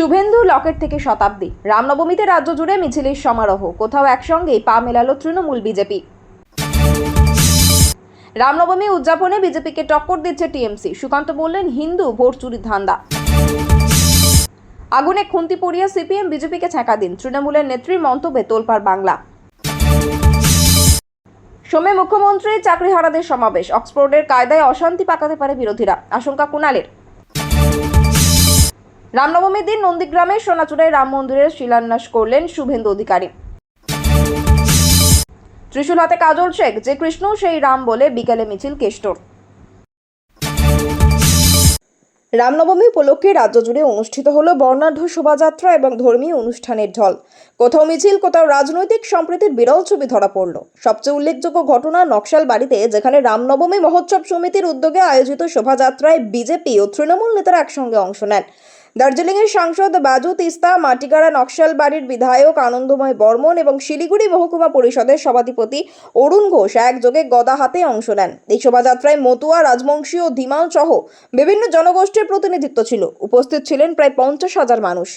শুভেন্দু লকেট থেকে শতাব্দী। রামনবমীতে রাজ্য জুড়ে মিছিলের সমারোহ। কোথাও একসঙ্গেই পা মেলালো তৃণমূল বিজেপি। রামনবমী উদযাপনে বিজেপিকে টক্কর দিচ্ছে টিএমসি। সুকান্ত বললেন, হিন্দু, ভোট চুরির ধান্দা। আগুনে খুন্তি পড়িয়ে সিপিএম বিজেপিকে ছ্যাঁকা দিন। তৃণমূলের নেত্রীর মন্তব্যে তোলপাড় বাংলা। সোমে মুখ্যমন্ত্রী চাকরিহারাদের সমাবেশ। অক্সফোর্ডের কায়দায় অশান্তি পাকাতে পারে বিরোধীরা। আশঙ্কা কুণালের। রামনবমীর দিন নন্দীগ্রামের সোনাচূড়ায় রাম মন্দিরের শিলান্যাস করলেন শুভেন্দু অধিকারী। ত্রিশূল হাতে কাজল শেখ, যে কৃষ্ণ সেই রাম বলে বিকেলে মিছিল কেষ্টর। রামনবমী উপলক্ষে রাজ্য জুড়ে অনুষ্ঠিত হলো বর্ণাঢ্য শোভাযাত্রা এবং ধর্মীয় অনুষ্ঠানের ঢল। কোথাও মিছিল, কোথাও রাজনৈতিক সম্প্রীতির বিরল ছবি ধরা পড়ল। সবচেয়ে উল্লেখযোগ্য ঘটনা নকশাল বাড়িতে, যেখানে রামনবমী মহোৎসব সমিতির উদ্যোগে আয়োজিত শোভাযাত্রায় বিজেপি ও তৃণমূল নেতারা একসঙ্গে অংশ নেন। দার্জিলিংয়ের সাংসদ বাজু তিস্তা মাটিগাড়া নকশাল বাড়ির বিধায়ক আনন্দময় বর্মন এবং শিলিগুড়ি মহকুমা পরিষদের সভাধিপতি অরুণ ঘোষ একযোগে গদা হাতে অংশ নেন। এই শোভাযাত্রায় মতুয়া, রাজবংশী ও ধীমাল সহ বিভিন্ন জনগোষ্ঠীর প্রতিনিধিত্ব ছিল। উপস্থিত ছিলেন প্রায় পঞ্চাশ হাজার মানুষ।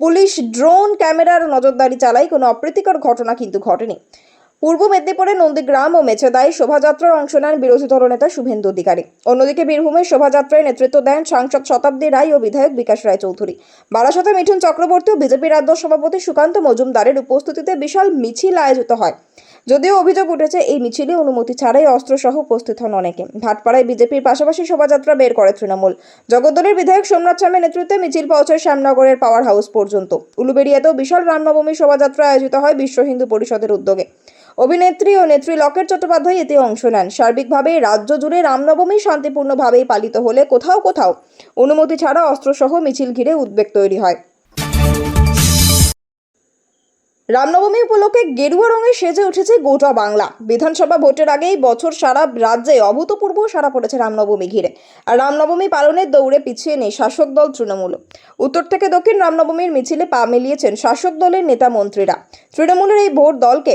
পুলিশ, ড্রোন, ক্যামেরার নজরদারি চালায় কোনো অপ্রীতিকর ঘটনা কিন্তু ঘটেনি। পূর্ব মেদিনীপুরের নন্দীগ্রাম ও মেছেদায় শোভাযাত্রার অংশ নেন বিরোধী দলনেতা শুভেন্দু অধিকারী। অন্যদিকে বীরভূমের শোভাযাত্রায় নেতৃত্ব দেন সাংসদ শতাব্দী রায় ও বিধায়ক বিকাশ রায় চৌধুরী। বারাসাতে মিঠুন চক্রবর্তী ও বিজেপি রাজ্য সভাপতি সুকান্ত মজুমদারের উপস্থিতিতে বিশাল মিছিল আয়োজিত হয়। যদিও অভিযোগ উঠেছে, এই মিছিলে অনুমতি ছাড়াই অস্ত্রসহ উপস্থিত হন অনেকে। ভাটপাড়ায় বিজেপির পাশাপাশি শোভাযাত্রা বের করে তৃণমূল। জগদ্দলের বিধায়ক সোমনাথ স্বামীর নেতৃত্বে মিছিল পৌঁছয় শ্যামনগরের পাওয়ার হাউস পর্যন্ত। উলুবেড়িয়াতেও বিশাল রামনবমী শোভাযাত্রা আয়োজিত হয় বিশ্ব হিন্দু পরিষদের উদ্যোগে। অভিনেত্রী ও নেত্রী লকেট চট্টোপাধ্যায় এতে অংশ নেন। সার্বিকভাবে রাজ্য জুড়ে রামনবমী শান্তিপূর্ণভাবেই পালিত হলে কোথাও কোথাও অনুমতি ছাড়া অস্ত্রসহ মিছিল ঘিরে উদ্বেগ তৈরি হয়। রামনবমী উপলক্ষে গেরুয়া রঙে সেজে উঠেছে গোটা বাংলা। বিধানসভা ভোটের আগেই বছর সারা রাজ্যে অভূতপূর্ব সারা পড়েছে রামনবমী ঘিরে। আর রামনবমী পালনের দৌড়ে পিছিয়ে নেই শাসক দল তৃণমূল। উত্তর থেকে দক্ষিণ রামনবমীর মিছিলে পা মিলিয়েছেন শাসক দলের নেতা মন্ত্রীরা। তৃণমূলের এই ভোট দলকে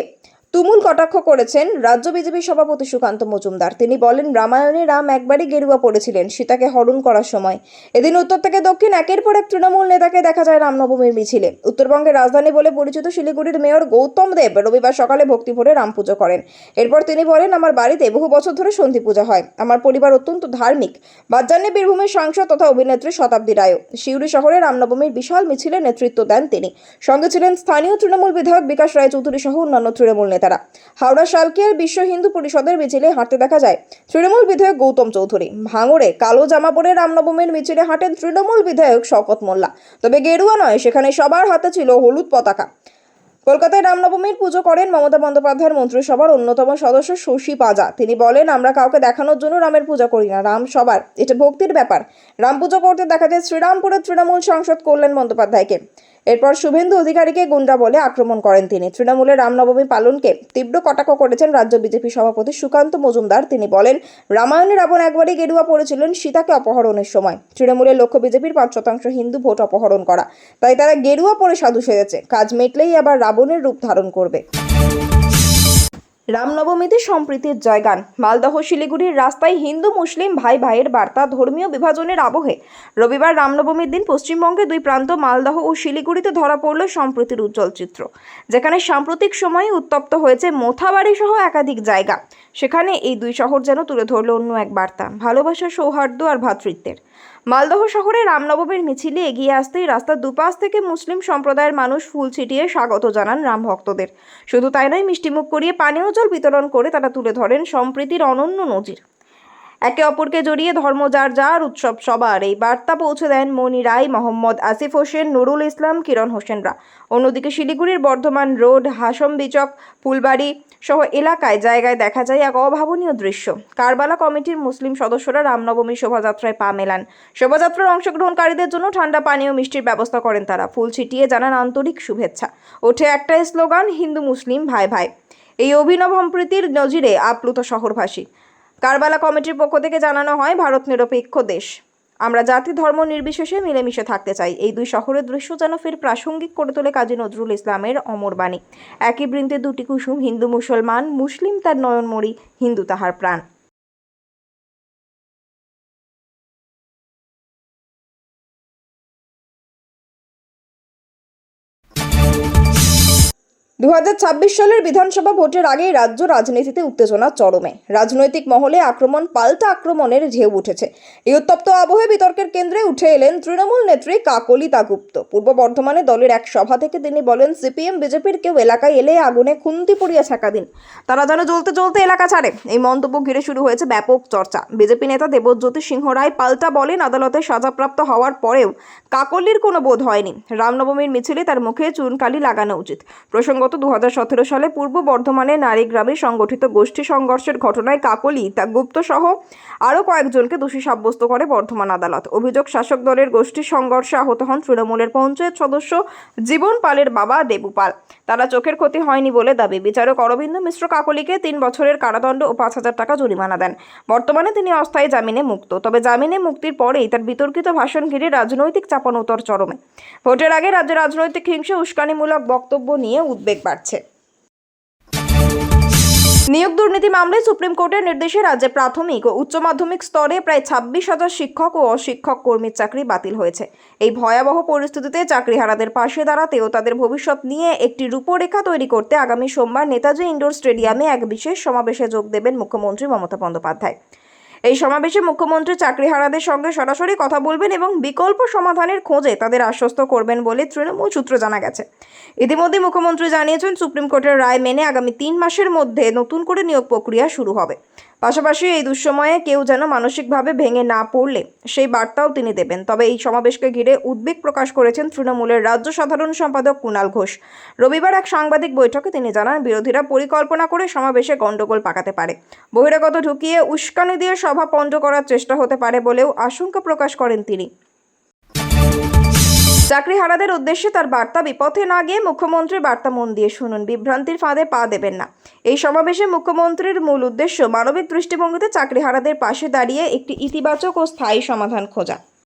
তুমুল কটাক্ষ করেছেন রাজ্য বিজেপি সভাপতি সুকান্ত মজুমদার। তিনি বলেন, রামায়ণে রাম একবারই গেরুয়া পড়েছিলেন, সীতাকে হরণ করার সময়। এদিন উত্তর থেকে দক্ষিণ, একের পর এক তৃণমূল নেতাকে দেখা যায় রামনবমীর মিছিলে। উত্তরবঙ্গের রাজধানী বলে পরিচিত শিলিগুড়ির মেয়র গৌতম দেব রবিবার সকালে ভক্তি ভরে রাম পুজো করেন। এরপর তিনি বলেন, আমার বাড়িতে বহু বছর ধরে সন্ধি পূজা হয়। আমার পরিবার অত্যন্ত ধার্মিক। বাদজান্নে বীরভূমের সাংসদ তথা অভিনেত্রী শতাব্দী রায়ও। শিউরি শহরে রামনবমীর বিশাল মিছিলে নেতৃত্ব দেন তিনি। সঙ্গে ছিলেন স্থানীয় তৃণমূল বিধায়ক বিকাশ রায় চৌধুরী সহ অন্যান্য তৃণমূল নেতারা। হাওড়া শালকিয়ার বিশ্ব হিন্দু পরিষদের মিছিলে হাঁটতে দেখা যায় তৃণমূল বিধায়ক গৌতম চৌধুরী। ভাঙড়ে কালো জামা পরে রামনবমীর মিছিলে হাঁটেন তৃণমূল বিধায়ক শকত মোল্লা। তবে গেরুয়া নয়, সেখানে সবার হাতে ছিল হলুদ পতাকা। কলকাতায় রামনবমীর পুজো করেন মমতা বন্দ্যোপাধ্যায়ের মন্ত্রিসভার অন্যতম সদস্য শশী পাজা। তিনি বলেন, আমরা কাউকে দেখানোর জন্য রামের পূজা করি না, রাম সবার। এটা ভক্তির ব্যাপার। রাম পুজো করতে দেখা যায় শ্রীরামপুরের তৃণমূল সাংসদ করলেন বন্দ্যোপাধ্যায়কে। এরপর শুভেন্দু অধিকারীকে গুন্ডা বলে আক্রমণ করেন তিনি। তৃণমূলের রামনবমী পালনকে তীব্র কটাক্ষ করেছেন রাজ্য বিজেপি সভাপতি সুকান্ত মজুমদার। তিনি বলেন রামায়ণে রাবণ একবারই গেরুয়া পড়েছিলেন, সীতাকে অপহরণের সময়। তৃণমূলের লক্ষ্য বিজেপির পাঁচ শতাংশ হিন্দু ভোট অপহরণ করা। তাই তারা গেরুয়া পরে সাধু সেজেছে। কাজ মেটলেই আবার রাবণের রূপ ধারণ করবে। রামনবমীতে সম্প্রীতির জয়গান। মালদহ, শিলিগুড়ির রাস্তায় হিন্দু, মুসলিম ভাই ভাইয়ের বার্তা ধর্মীয় বিভাজনের আবহে। রবিবার রামনবমীর দিন পশ্চিমবঙ্গে দুই প্রান্ত মালদহ ও শিলিগুড়িতে ধরা পড়ল সম্প্রীতির উজ্জ্বল চিত্র। যেখানে সাম্প্রতিক সময়ে উত্তপ্ত হয়েছে মোথাবাড়ি সহ একাধিক জায়গা। সেখানে এই দুই শহর যেন তুলে ধরল অন্য এক বার্তা। ভালোবাসা, সৌহার্দ্য আর ভ্রাতৃত্বের মালদহ শহরে রামনবমীর মিছিলে এগিয়ে আসতেই রাস্তার দুপাশ থেকে মুসলিম সম্প্রদায়ের মানুষ ফুল ছিটিয়ে স্বাগত জানান রাম ভক্তদের। শুধু তাই নয়, মিষ্টিমুখ করিয়ে পানীয় জল বিতরণ করে তারা তুলে ধরেন সম্প্রীতির অনন্য নজির। একে অপরকে জড়িয়ে ধর্ম যার যার উৎসব সবার। এই বার্তা পৌঁছে দেন মনি রায়, মোহাম্মদ আসিফ হোসেন, নুরুল ইসলাম, কিরণ হোসেনরা। অন্যদিকে শিলিগুড়ির বর্ধমান রোড, হাসম বিচক, ফুলবাড়ি সহ এলাকায় জায়গায় দেখা যায় এক অভাবনীয় দৃশ্য। কারবালা কমিটির মুসলিম সদস্যরা রামনবমী শোভাযাত্রায় পা মেলান। শোভাযাত্রার অংশগ্রহণকারীদের জন্য ঠান্ডা পানীয় মিষ্টির ব্যবস্থা করেন তারা। ফুল ছিটিয়ে জানান আন্তরিক শুভেচ্ছা। ওঠে একটাই স্লোগান, হিন্দু মুসলিম, ভাই ভাই। এই অভিনব সম্প্রীতির নজিরে আপ্লুত শহরবাসী। কারবালা কমিটির পক্ষ থেকে জানানো হয়, ভারত নিরপেক্ষ দেশ। আমরা জাতি, ধর্ম নির্বিশেষে মিলেমিশে থাকতে চাই। এই দুই শহরের দৃশ্য যেন ফের প্রাসঙ্গিক করে তোলে কাজী নজরুল ইসলামের অমর বাণী। একই বৃন্তে দুটি কুসুম, হিন্দু মুসলমান, মুসলিম তার নয়নমরি হিন্দু তাহার প্রাণ। দু হাজার ছাব্বিশ সালের বিধানসভা ভোটের আগেই রাজ্য রাজনীতিতে উত্তেজনা চরমে। রাজনৈতিক মহলে আক্রমণ, পাল্টা আক্রমণের ঢেউ উঠেছে। এই উত্তপ্ত আবহে বিতর্কের কেন্দ্রে উঠে এলেন তৃণমূল নেত্রী কাকলি দাগুপ্ত পূর্ব বর্ধমানে দলের এক সভা থেকে তিনি বলেন, সিপিএম, বিজেপির কেউ এলাকায় এলে আগুনে খুন্তি পড়িয়া ছাকা দিন। তারা যেন জ্বলতে জ্বলতে এলাকা ছাড়ে। এই মন্তব্য ঘিরে শুরু হয়েছে ব্যাপক চর্চা। বিজেপি নেতা দেবজ্যোতি সিংহ রায় পাল্টা বলেন, আদালতে সাজাপ্রাপ্ত হওয়ার পরেও কাকলির কোনো বোধ হয়নি। রামনবমীর মিছিলে তার মুখে চুনকালি লাগানো উচিত। প্রসঙ্গত দু সালে পূর্ব বর্ধমানে নারীগ্রামে সংগঠিত গোষ্ঠী সংঘর্ষের ঘটনায় কাকলি তা গুপ্ত সহ আরও কয়েকজনকে দোষী সাব্যস্ত করে বর্ধমান আদালত। অভিযোগ, শাসক দলের গোষ্ঠী সংঘর্ষে আহত হন তৃণমূলের পঞ্চায়েত সদস্য জীবন পালের বাবা দেবু পাল। তারা চোখের ক্ষতি হয়নি বলে দাবি। বিচারক অরবিন্দ মিশ্র কাকলিকে তিন বছরের কারাদণ্ড ও পাঁচ হাজার টাকা জরিমানা দেন। বর্তমানে তিনি অস্থায়ী জামিনে মুক্ত। তবে জামিনে মুক্তির পরেই তার বিতর্কিত ভাষণ ঘিরে রাজনৈতিক চাপানোতর চরমে। ভোটের আগে রাজ্যে রাজনৈতিক হিংসা, উস্কানিমূলক বক্তব্য নিয়ে উদ্বেগ বাড়ছে। নিয়োগ দুর্নীতি মামলায় সুপ্রিম কোর্টের নির্দেশে রাজ্যে প্রাথমিক ও উচ্চ মাধ্যমিক স্তরে প্রায় ছাব্বিশ হাজার শিক্ষক ও অশিক্ষক কর্মীর চাকরি বাতিল হয়েছে। এই ভয়াবহ পরিস্থিতিতে চাকরিহারাদের পাশে দাঁড়াতে ও তাদের ভবিষ্যৎ নিয়ে একটি রূপরেখা তৈরি করতে আগামী সোমবার নেতাজি ইন্ডোর স্টেডিয়ামে এক বিশেষ সমাবেশে যোগ দেবেন মুখ্যমন্ত্রী মমতা বন্দ্যোপাধ্যায়। এই সমাবেশে মুখ্যমন্ত্রী চাকরিহারাদের সঙ্গে সরাসরি কথা বলবেন এবং বিকল্প সমাধানের খোঁজে তাদের আশ্বস্ত করবেন বলে তৃণমূল সূত্র জানা গেছে। ইতিমধ্যে মুখ্যমন্ত্রী জানিয়েছেন, সুপ্রিম কোর্টের রায় মেনে আগামী তিন মাসের মধ্যে নতুন করে নিয়োগ প্রক্রিয়া শুরু হবে। পাশাপাশি এই দুঃসময়ে কেউ যেন মানসিকভাবে ভেঙে না পড়লে সেই বার্তাও তিনি দেবেন। তবে এই সমাবেশকে ঘিরে উদ্বেগ প্রকাশ করেছেন তৃণমূলের রাজ্য সাধারণ সম্পাদক কুণাল ঘোষ। রবিবার এক সাংবাদিক বৈঠকে তিনি জানান, বিরোধীরা পরিকল্পনা করে সমাবেশে গণ্ডগোল পাকাতে পারে। বহিরাগত ঢুকিয়ে উস্কানি দিয়ে সভা পণ্ড করার চেষ্টা হতে পারে বলেও আশঙ্কা প্রকাশ করেন তিনি। চাকরিহারাদের উদ্দেশ্যে তার বার্তা বিপথে না গিয়ে মুখ্যমন্ত্রীর বার্তা মন দিয়ে শুনুন। বিভ্রান্তির ফাঁদে পা দেবেন না। এই সমাবেশে মুখ্যমন্ত্রীর মূল উদ্দেশ্য মানবিক দৃষ্টিভঙ্গিতে চাকরি হারাদের পাশে দাঁড়িয়ে একটি ইতিবাচক ও স্থায়ী সমাধান খোঁজা।